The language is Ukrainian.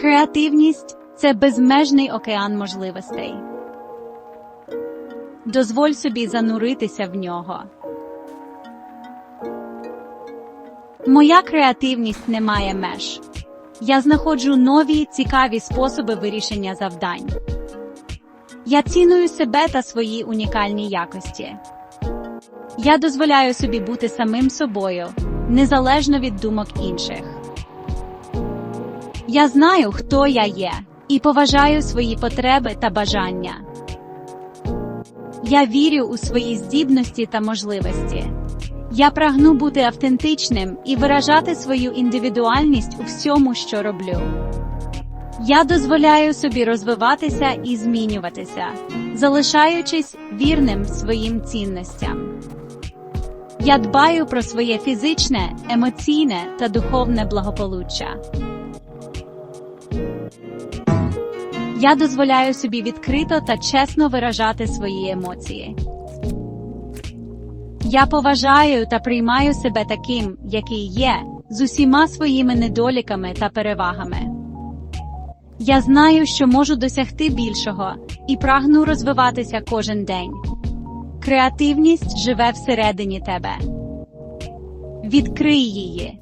Креативність це безмежний океан можливостей. Дозволь собі зануритися в нього. Моя креативність не має меж. Я знаходжу нові цікаві способи вирішення завдань. Я ціную себе та свої унікальні якості. Я дозволяю собі бути самим собою, незалежно від думок інших. Я знаю, хто я є, і поважаю свої потреби та бажання. Я вірю у свої здібності та можливості. Я прагну бути автентичним і виражати свою індивідуальність у всьому, що роблю. Я дозволяю собі розвиватися і змінюватися, залишаючись вірним своїм цінностям. Я дбаю про своє фізичне, емоційне та духовне благополуччя. Я дозволяю собі відкрито та чесно виражати свої емоції. Я поважаю та приймаю себе таким, який є, з усіма своїми недоліками та перевагами. Я знаю, що можу досягти більшого і прагну розвиватися кожен день. Креативність живе всередині тебе. Відкрий її,